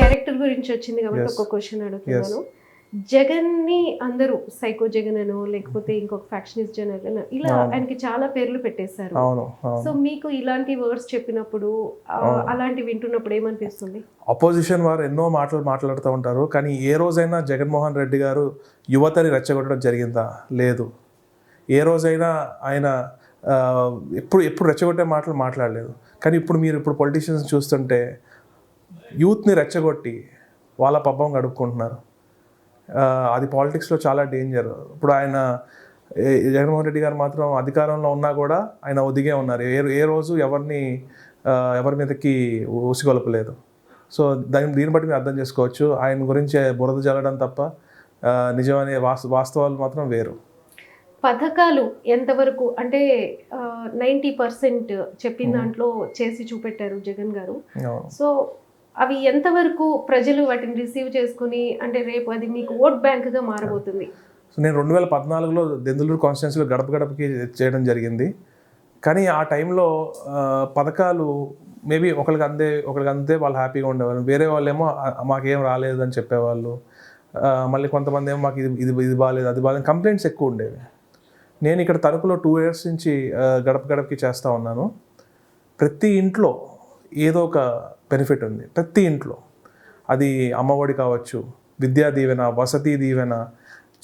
Character గురించి వచ్చింది కాబట్టి. ఒక క్వశ్చన్ అడుగుతున్నాను. జగన్ని అందరూ సైకో జగన్ అనో లేకపోతే ఇంకొక ఫ్యాక్షనిస్ట్ జగన్ ఇలా. ఆయనకి చాలా పేర్లు పెట్టేశారు. అవును సో మీకు ఇలాంటి వర్డ్స్ చెప్పినప్పుడు. అలాంటి వింటున్నప్పుడు ఏమనిపిస్తుంది? అపోజిషన్ వారు ఎన్నో మాటలు మాట్లాడుతూ ఉంటారు కానీ ఏ రోజైనా జగన్మోహన్ రెడ్డి గారు యువతని రెచ్చగొట్టడం జరిగిందా? లేదు. ఏ రోజైనా ఆయన ఎప్పుడు ఎప్పుడు రెచ్చగొట్టే మాటలు మాట్లాడలేదు. కానీ ఇప్పుడు మీరు ఇప్పుడు పొలిటీషియన్స్ చూస్తుంటే యూత్ని రెచ్చగొట్టి వాళ్ళ పబ్బం గడుపుకుంటున్నారు. అది పాలిటిక్స్లో చాలా డేంజర్. ఇప్పుడు ఆయన జగన్మోహన్ రెడ్డి గారు మాత్రం అధికారంలో ఉన్నా కూడా ఆయన ఒదిగే ఉన్నారు. ఏ ఏ రోజు ఎవరిని ఎవరి మీదకి ఊసిగొలపలేదు. సో దాని దీన్ని బట్టి మీరు అర్థం చేసుకోవచ్చు. ఆయన గురించి బురద జల్లడం తప్ప నిజమనే వాస్ వాస్తవాలు మాత్రం వేరు. పథకాలు ఎంతవరకు అంటే నైంటీ పర్సెంట్ చెప్పిన దాంట్లో చేసి చూపెట్టారు జగన్ గారు. సో అవి ఎంతవరకు ప్రజలు వాటిని రిసీవ్ చేసుకుని అంటే రేపు అది మీకు ఓట్ బ్యాంక్గా మారబోతుంది? సో నేను రెండు వేల పద్నాలుగులో దెందులూరు కాన్స్టిట్యున్సీలో గడప గడపకి చేయడం జరిగింది. కానీ ఆ టైంలో పథకాలు మేబీ ఒకరికి అందే ఒకరికి అందే వాళ్ళు హ్యాపీగా ఉండేవాళ్ళు. వేరే వాళ్ళేమో మాకేం రాలేదు అని చెప్పేవాళ్ళు. మళ్ళీ కొంతమంది ఏమో మాకు ఇది ఇది ఇది బాగాలేదు అది బాగాలేదు కంప్లైంట్స్ ఎక్కువ ఉండేవి. నేను ఇక్కడ తణుకులో టూ ఇయర్స్ నుంచి గడప గడపకి చేస్తూ ఉన్నాను. ప్రతి ఇంట్లో ఏదో ఒక బెనిఫిట్ ఉంది. ప్రతి ఇంట్లో. అది అమ్మఒడి కావచ్చు విద్యా దీవెన వసతి దీవెన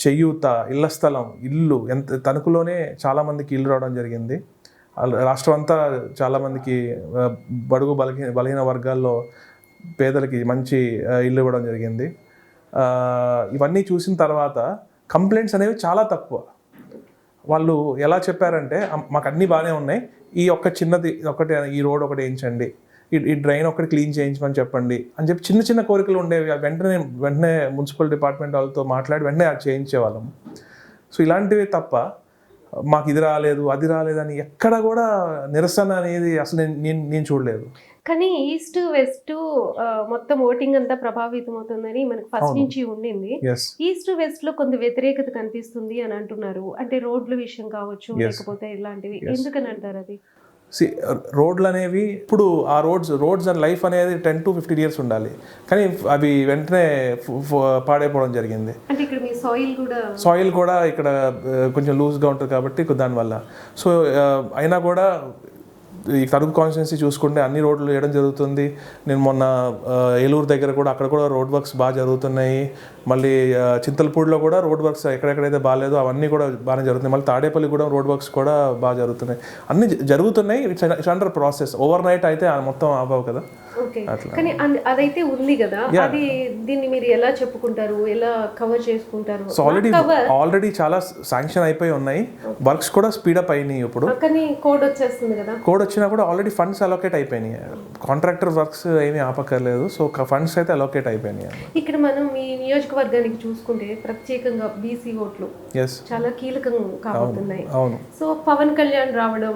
చెయ్యూత ఇళ్ళ స్థలం ఇల్లు ఎంత తణుకులోనే చాలామందికి ఇల్లు రావడం జరిగింది. రాష్ట్రం అంతా చాలామందికి బడుగు బలహీన బలహీన వర్గాల్లో పేదలకి మంచి ఇల్లు ఇవ్వడం జరిగింది. ఇవన్నీ చూసిన తర్వాత కంప్లైంట్స్ అనేవి చాలా తక్కువ. వాళ్ళు ఎలా చెప్పారంటే మాకు అన్నీ బాగానే ఉన్నాయి. ఈ ఒక్క చిన్నది ఒకటి ఈ రోడ్ ఒకటి వేయించండి. ఈ డ్రైన్ ఒకటి క్లీన్ చేయించమని చెప్పండి అని చెప్పి చిన్న చిన్న కోరికలు ఉండేవి. వెంటనే వెంటనే మున్సిపల్ డిపార్ట్మెంట్ వాళ్ళతో మాట్లాడి వెంటనే అది చేయించేవాళ్ళం. సో ఇలాంటివి తప్ప మాకు ఇది రాలేదు అది రాలేదని ఎక్కడ కూడా నిరసన అనేది అసలు నేను నేను చూడలేదు. కానీ ఈస్ట్ వెస్ట్ మొత్తం ఓటింగ్ అంతా ప్రభావితం అవుతుందని మనకు ఫస్ట్. నుంచి ఉండింది. ఈస్ట్ వెస్ట్లో కొంత వ్యతిరేకత కనిపిస్తుంది అని అంటున్నారు. అంటే రోడ్ల విషయం కావచ్చు. లేకపోతే ఇలాంటివి. ఎందుకని అంటారు అది? సి రోడ్లు అనేవి ఇప్పుడు ఆ రోడ్స్ రోడ్స్ అండ్ లైఫ్ అనేది టెన్ టు ఫిఫ్టీన్ ఇయర్స్ ఉండాలి. కానీ అవి వెంటనే పాడైపోవడం జరిగింది. అంటే ఇక్కడ మీ సాయిల్ కూడా సాయిల్ కూడా ఇక్కడ ఆ, కొంచెం లూజ్గా ఉంటుంది కాబట్టి దానివల్ల. సో ఆ, అయినా కూడా ఈ తణుకు కాన్స్టిట్యున్సీ చూసుకుంటే అన్ని రోడ్లు వేయడం జరుగుతుంది. నేను మొన్న ఏలూరు దగ్గర కూడా అక్కడ కూడా రోడ్ వర్క్స్ బాగా జరుగుతున్నాయి. మళ్ళీ చింతలపూడిలో కూడా రోడ్ వర్క్స్ ఎక్కడెక్కడైతే బాగాలేదో అవన్నీ కూడా బాగానే జరుగుతున్నాయి. మళ్ళీ తాడేపల్లి కూడా రోడ్ వర్క్స్ కూడా బాగా జరుగుతున్నాయి. అన్ని జరుగుతున్నాయి. It's it's under process overnight అయితే మొత్తం అవ్వవు కదా. కానీ అదైతే ఉంది కదా. అది దీన్ని మీరు ఎలా చెప్పుకుంటారు? ఎలా కవర్ చేసుకుంటారు? సో ఆల్రెడీ ఆల్రెడీ చాలా శాంక్షన్ అయిపోయి ఉన్నాయి. వర్క్స్ కూడా స్పీడప్ అయినాయి ఇప్పుడు. కానీ కోడ్ వచ్చేస్తుంది కదా. కోడ్ వచ్చినా కూడా ఆల్రెడీ ఫండ్స్ అలోకేట్ అయిపోయినాయి. కాంట్రాక్టర్ వర్క్స్ ఏమీ ఆపక్కర్లేదు. సో ఫండ్స్ అయితే అలోకేట్ అయిపోయినాయి. ఇక్కడ మనం మీ నియోజకవర్గానికి చూసుకుంటే ప్రత్యేకంగా బీసీ ఓట్లు చాలా కీలకం కాబోతున్నాయి. అవును. సో పవన్ కళ్యాణ్ రావడం.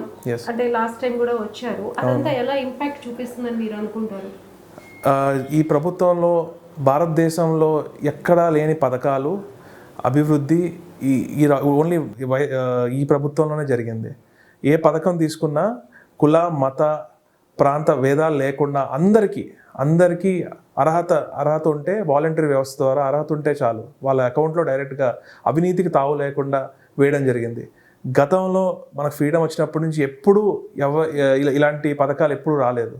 అంటే లాస్ట్ టైం కూడా వచ్చారు. అదంతా ఎలా ఇంపాక్ట్ చూపిస్తుందని మీరు అనుకుంటారు ఈ ప్రభుత్వంలో భారతదేశంలో ఎక్కడా లేని పథకాలు అభివృద్ధి ఈ ఈ ఓన్లీ ఈ వై- ఈ ప్రభుత్వంలోనే జరిగింది. ఏ పథకం తీసుకున్నా కుల మత ప్రాంత భేదాలు లేకుండా అందరికీ అందరికీ అర్హత అర్హత ఉంటే వాలంటరీ వ్యవస్థ ద్వారా అర్హత ఉంటే చాలు. వాళ్ళ అకౌంట్లో డైరెక్ట్గా అవినీతికి తావు లేకుండా వేయడం జరిగింది. గతంలో మనకు ఫ్రీడమ్ వచ్చినప్పటి నుంచి ఎప్పుడూ ఎవ ఇలా- ఇలాంటి పథకాలు ఎప్పుడూ రాలేదు.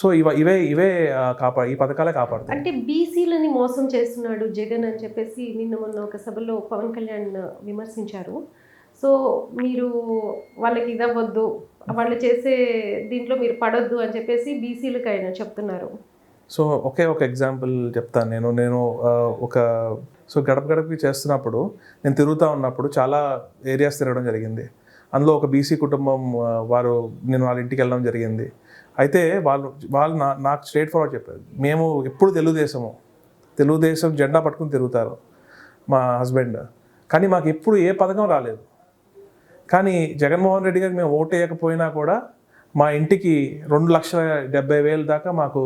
సో ఇవ ఇవే ఇవే కాపా ఈ పథకాలే కాపాడుతాయి అంటే బీసీలని మోసం చేస్తున్నాడు జగన్ అని చెప్పేసి నిన్న మొన్న ఒక సభలో పవన్ కళ్యాణ్ విమర్శించారు. సో మీరు వాళ్ళకి ఇదవ్వద్దు వాళ్ళు చేసే దీంట్లో మీరు పడొద్దు అని చెప్పేసి బీసీలకు ఆయన చెప్తున్నారు. సో ఒకే ఒక ఎగ్జాంపుల్ చెప్తాను నేను. నేను ఒక సో గడప గడపకి చేస్తున్నప్పుడు నేను తిరుగుతూ ఉన్నప్పుడు చాలా ఏరియాస్ తిరగడం జరిగింది. అందులో ఒక బీసీ కుటుంబం వారు నేను వాళ్ళ ఇంటికి వెళ్ళడం జరిగింది. అయితే వాళ్ళు వాళ్ళు నా నాకు స్ట్రేట్ ఫార్వర్డ్ చెప్పారు. మేము ఎప్పుడు తెలుగుదేశము. తెలుగుదేశం జెండా పట్టుకుని తిరుగుతారు మా హస్బెండ్. కానీ మాకు ఎప్పుడు ఏ పథకం రాలేదు. కానీ జగన్మోహన్ రెడ్డి గారికి మేము ఓటు వేయకపోయినా కూడా మా ఇంటికి రెండు లక్షల డెబ్బై వేలు దాకా మాకు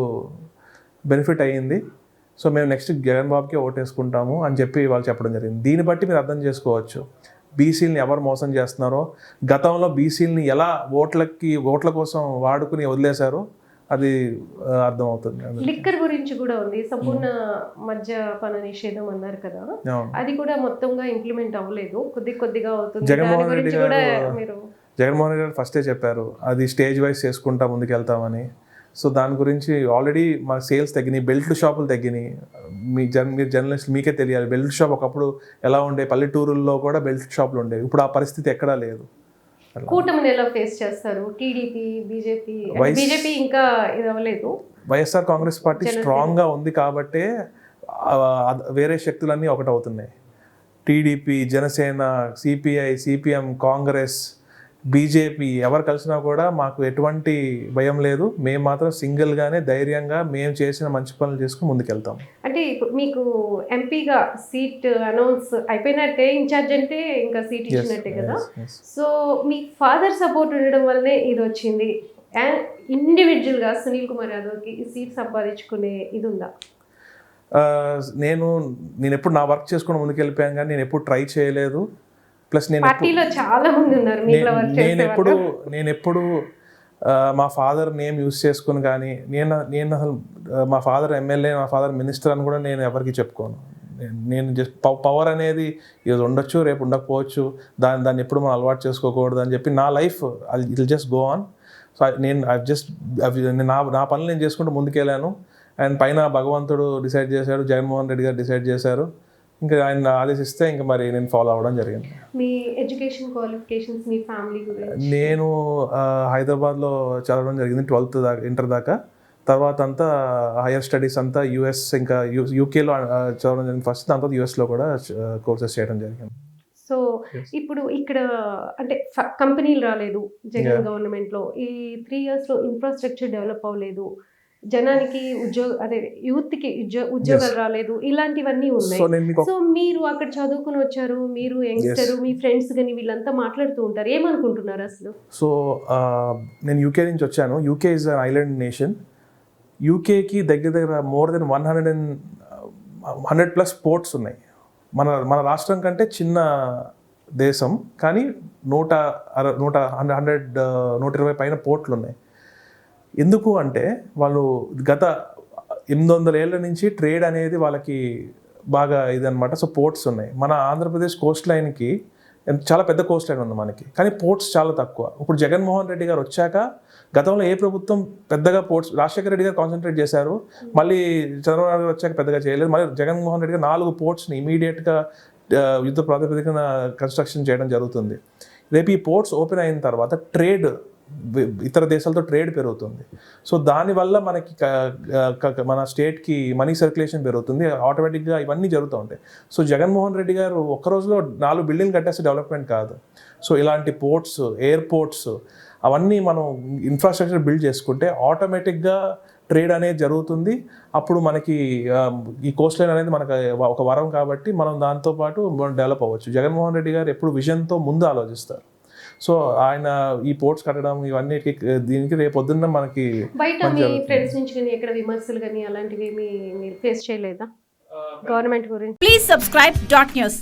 బెనిఫిట్ అయ్యింది. సో మేము నెక్స్ట్ జగన్ బాబుకి ఓటేసుకుంటాము అని చెప్పి వాళ్ళు చెప్పడం జరిగింది. దీన్ని బట్టి మీరు అర్థం చేసుకోవచ్చు. బీసీలని ఎవరు మోసం చేస్తున్నారో గతంలో బీసీలని ఎలా ఓట్లకి ఓట్ల కోసం వాడుకుని వదిలేశారో అది అర్థమవుతుంది. లిక్కర్ గురించి కూడా ఉంది. సంపూర్ణ మద్యపాన నిషేధం అన్నారు కదా. అది కూడా మొత్తంగా ఇంప్లిమెంట్ అవ్వలేదు. కొద్ది కొద్దిగా అవుతుంది. జగన్మోహన్ రెడ్డి గారు- జగన్మోహన్ రెడ్డి గారు ఫస్టే చెప్పారు. అది స్టేజ్ వైజ్ చేసుకుంటా ముందుకెళ్తామని. సో దాని గురించి ఆల్రెడీ మా సేల్స్ తగ్గినాయి బెల్ట్ షాపులు తగ్గినాయి. మీ జన్ మీరు జర్నలిస్ట్ మీకే తెలియాలి. బెల్ట్ షాప్ ఒకప్పుడు ఎలా ఉండే? పల్లెటూరుల్లో కూడా బెల్ట్ షాపులు ఉండేవి. ఇప్పుడు ఆ పరిస్థితి ఎక్కడా లేదు. కూటమిని ఎలా ఫేస్ చేస్తారు. TDP BJP. వైస్- బీజేపీ ఇంకా వైఎస్ఆర్ కాంగ్రెస్ పార్టీ స్ట్రాంగ్గా ఉంది కాబట్టే వేరే శక్తులన్నీ ఒకటవుతున్నాయి. TDP Janasena CPI CPM Congress BJP ఎవరు కలిసినా కూడా మాకు ఎటువంటి భయం లేదు. మేము మాత్రం సింగిల్గానే ధైర్యంగా మేము చేసిన మంచి పనులు చేసుకుని ముందుకెళ్తాం. అంటే ఇప్పుడు మీకు ఎంపీగా సీట్ అనౌన్స్ అయిపోయినట్టే ఇన్ఛార్జ్ అంటే ఇంకా సీట్ ఇచ్చినట్టే కదా. సో మీ ఫాదర్ సపోర్ట్ ఉండడం వల్లనే ఇది వచ్చింది. అండ్ ఇండివిజువల్గా సునీల్ కుమార్ యాదవ్కి ఈ సీట్ సంపాదించుకునే ఇది ఉందా? నేను నేను ఎప్పుడు నా వర్క్ చేసుకుని ముందుకెళ్ళిపోయాను కానీ నేను ఎప్పుడు ట్రై చేయలేదు. ప్లస్ నేను ఎప్పుడు- పార్టీలో చాలా మంది ఉన్నారు మీలో వర్క్ నేను ఎప్పుడు నేను ఎప్పుడు మా ఫాదర్ నేమ్ యూస్ చేసుకుని కానీ నేను నేను అసలు మా ఫాదర్ ఎమ్మెల్యే మా ఫాదర్ మినిస్టర్ అని కూడా నేను ఎవరికి చెప్పుకోను. నేను- జస్ట్ పవర్ అనేది ఇది ఉండొచ్చు రేపు ఉండకపోవచ్చు దాన్ని దాన్ని ఎప్పుడు మనం అలవాటు చేసుకోకూడదు అని చెప్పి నా life it just go on so నేను ఐ జస్ట్ నా నా పనులు నేను చేసుకుంటూ ముందుకెళ్ళాను. అండ్ పైన భగవంతుడు డిసైడ్ చేశాడు జగన్మోహన్ రెడ్డి గారు డిసైడ్ చేశారు. ఇంకా ఆయన ఆదేశిస్తే ఇంకా మరి నేను ఫాలో అవ్వడం జరిగింది. మీ ఎడ్యుకేషన్ క్వాలిఫికేషన్స్ మీ ఫ్యామిలీ గురించి? నేను హైదరాబాద్లో చదవడం జరిగింది ట్వెల్త్ దాకా ఇంటర్ దాకా. తర్వాత అంతా హైయర్ స్టడీస్ అంతా యూఎస్ ఇంకా యూకేలో చదవడం జరిగింది. ఫస్ట్ దాని తర్వాత యూఎస్లో కూడా కోర్సెస్ చేయడం జరిగింది. సో ఇప్పుడు ఇక్కడ అంటే కంపెనీలు రాలేదు జగన్ గవర్నమెంట్లో. ఈ త్రీ ఇయర్స్లో ఇన్ఫ్రాస్ట్రక్చర్ డెవలప్ అవ్వలేదు. జనానికి ఉద్యోగ అదే యూత్కి ఉద్యో- ఉద్యోగాలు రాలేదు ఇలాంటివన్నీ ఉన్నాయి. సో మీరు అక్కడ చదువుకుని వచ్చారు మీరు యంగ్స్టర్ మీ ఫ్రెండ్స్ కానీ వీళ్ళంతా మాట్లాడుతూ ఉంటారు. ఏమనుకుంటున్నారు అసలు? సో నేను యూకే నుంచి వచ్చాను. UK is an island nation యూకేకి దగ్గర దగ్గర more than one hundred and hundred plus ports ఉన్నాయి. మన మన రాష్ట్రం కంటే చిన్న దేశం కానీ నూట అర నూట హండ్రెడ్ హండ్రెడ్ నూట ఇరవై పైన పోర్ట్లు ఉన్నాయి ఎందుకు అంటే వాళ్ళు గత ఎనిమిది వందల ఏళ్ళ నుంచి ట్రేడ్ అనేది వాళ్ళకి బాగా ఇదనమాట సో పోర్ట్స్ ఉన్నాయి. మన ఆంధ్రప్రదేశ్ కోస్ట్ లైన్కి చాలా పెద్ద కోస్ట్ లైన్ ఉంది మనకి. కానీ పోర్ట్స్ చాలా తక్కువ. ఇప్పుడు జగన్మోహన్ రెడ్డి గారు వచ్చాక గతంలో ఏ ప్రభుత్వం పెద్దగా పోర్ట్స్ రాజశేఖర రెడ్డి గారు కాన్సన్ట్రేట్ చేశారు. మళ్ళీ చంద్రబాబు నాయుడు వచ్చాక పెద్దగా చేయలేదు. మళ్ళీ జగన్మోహన్ రెడ్డి గారు నాలుగు పోర్ట్స్ని ఇమీడియట్గా యుద్ధ ప్రాతిపదికన కన్స్ట్రక్షన్ చేయడం జరుగుతుంది. రేపు ఈ పోర్ట్స్ ఓపెన్ అయిన తర్వాత ట్రేడ్ ఇతర దేశాలతో ట్రేడ్ పెరుగుతుంది. సో దానివల్ల మనకి మన స్టేట్కి మనీ సర్క్యులేషన్ పెరుగుతుంది ఆటోమేటిక్గా ఇవన్నీ జరుగుతూ ఉంటాయి. సో జగన్మోహన్ రెడ్డి గారు ఒక్క రోజులో నాలుగు బిల్డింగ్ కట్టేస్తే డెవలప్మెంట్ కాదు. సో ఇలాంటి పోర్ట్స్ ఎయిర్పోర్ట్స్ అవన్నీ మనం ఇన్ఫ్రాస్ట్రక్చర్ బిల్డ్ చేసుకుంటే ఆటోమేటిక్గా ట్రేడ్ అనేది జరుగుతుంది. అప్పుడు మనకి ఈ కోస్ట్ లైన్ అనేది మనకు ఒక వరం కాబట్టి మనం దాంతోపాటు మనం డెవలప్ అవ్వచ్చు. జగన్మోహన్ రెడ్డి గారు ఎప్పుడు విజన్తో ముందు ఆలోచిస్తారు. సో ఆయన ఈ పోర్ట్స్ కట్టడం ఇవన్నీ దీనికి రేపు పొద్దున్న మనకి బయట మీ ఫ్రెండ్స్ నుంచి కానీ ఎక్కడ విమర్శలు కానీ అలాంటివి ఏమి మీరు ఫేస్ చేయలేదా? గవర్నమెంట్ గురించి. Please subscribe dot news.